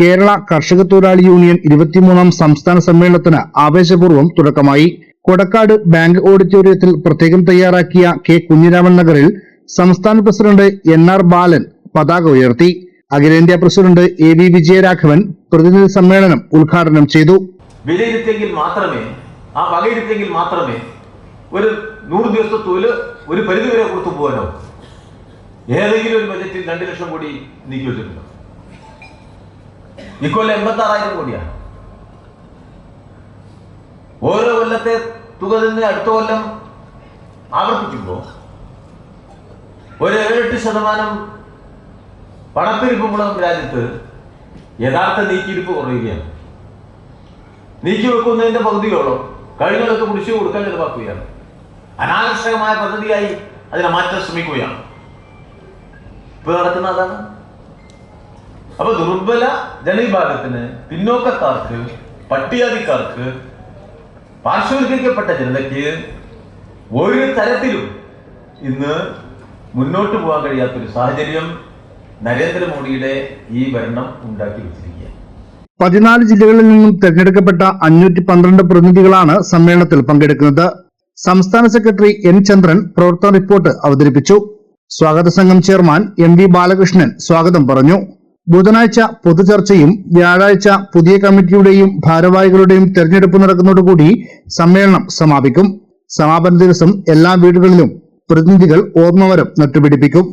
കേരള കർഷക തൊഴിലാളി യൂണിയൻ ഇരുപത്തിമൂന്നാം സംസ്ഥാന സമ്മേളനത്തിന് ആവേശപൂർവം തുടക്കമായി. കൊടക്കാട് ബാങ്ക് ഓഡിറ്റോറിയത്തിൽ പ്രത്യേകം തയ്യാറാക്കിയ കെ കുഞ്ഞിരാമൻ നഗറിൽ സംസ്ഥാന പ്രസിഡന്റ് എൻ ആർ ബാലൻ പതാക ഉയർത്തി. അഖിലേന്ത്യാ പ്രസിഡന്റ് എ വി വിജയരാഘവൻ പ്രതിനിധി സമ്മേളനം ഉദ്ഘാടനം ചെയ്തു. വിലയിരുത്തിയെങ്കിൽ മാത്രമേ ആ വകയിരുത്തിയെങ്കിൽ മാത്രമേ ഒരു നൂറ് ദിവസത്തെ ഒരു പരിധിവരെ കൊടുത്തു പോകാനോ ഏതെങ്കിലും ഒരു ബജറ്റിൽ രണ്ട് ലക്ഷം കോടി നീക്കി വെച്ചിട്ടുണ്ടോ? ഇക്കൊല്ലം എൺപത്തി ആറായിരം കോടിയാണ് ഓരോ കൊല്ലത്തെ തുക തന്നെ അടുത്ത കൊല്ലം ആവർത്തിക്കുമ്പോൾ ഒരു ഏഴെട്ട് ശതമാനം പണപ്പെരുപ്പമുള്ള രാജ്യത്ത് യഥാർത്ഥ നീക്കിയിരിപ്പ് കുറയുകയാണ്. നീക്കി വെക്കുന്നതിന്റെ പകുതിയോളം കഴിഞ്ഞതൊക്കെ കുടിശ്ശിക കൊടുക്കാൻ ചെലവാക്കുകയാണ്. അനാകർഷകമായ പദ്ധതിയായി അതിനെ മാറ്റാൻ ശ്രമിക്കുകയാണ്. ഇപ്പൊ നടക്കുന്ന അതാണ്. അപ്പൊ ദുർബല ജനവിഭാഗത്തിന് പിന്നോക്കക്കാർക്ക് പട്ടികാതിക്കാർക്ക് പാർശ്വവൽക്കരിക്കപ്പെട്ട ജനതയ്ക്ക് ഒരു തരത്തിലും ഇന്ന് മുന്നോട്ട് പോകാൻ കഴിയാത്തൊരു സാഹചര്യം നരേന്ദ്രമോദിയുടെ ഈ ഭരണം ഉണ്ടാക്കി വെച്ചിരിക്കുകയാണ്. പതിനാല് ജില്ലകളിൽ നിന്നും തെരഞ്ഞെടുക്കപ്പെട്ട അഞ്ഞൂറ്റി പന്ത്രണ്ട് പ്രതിനിധികളാണ് സമ്മേളനത്തിൽ പങ്കെടുക്കുന്നത്. സംസ്ഥാന സെക്രട്ടറി എൻ ചന്ദ്രൻ പ്രവർത്തന റിപ്പോർട്ട് അവതരിപ്പിച്ചു. സ്വാഗത സംഘം ചെയർമാൻ എം വി ബാലകൃഷ്ണൻ സ്വാഗതം പറഞ്ഞു. ബുധനാഴ്ച പൊതുചർച്ചയും വ്യാഴാഴ്ച പുതിയ കമ്മിറ്റിയുടെയും ഭാരവാഹികളുടെയും തെരഞ്ഞെടുപ്പ് നടക്കുന്നതോടുകൂടി സമ്മേളനം സമാപിക്കും. സമാപന ദിവസം എല്ലാ വീടുകളിലും പ്രതിനിധികൾ ഓർമ്മവരം നട്ടുപിടിപ്പിക്കും.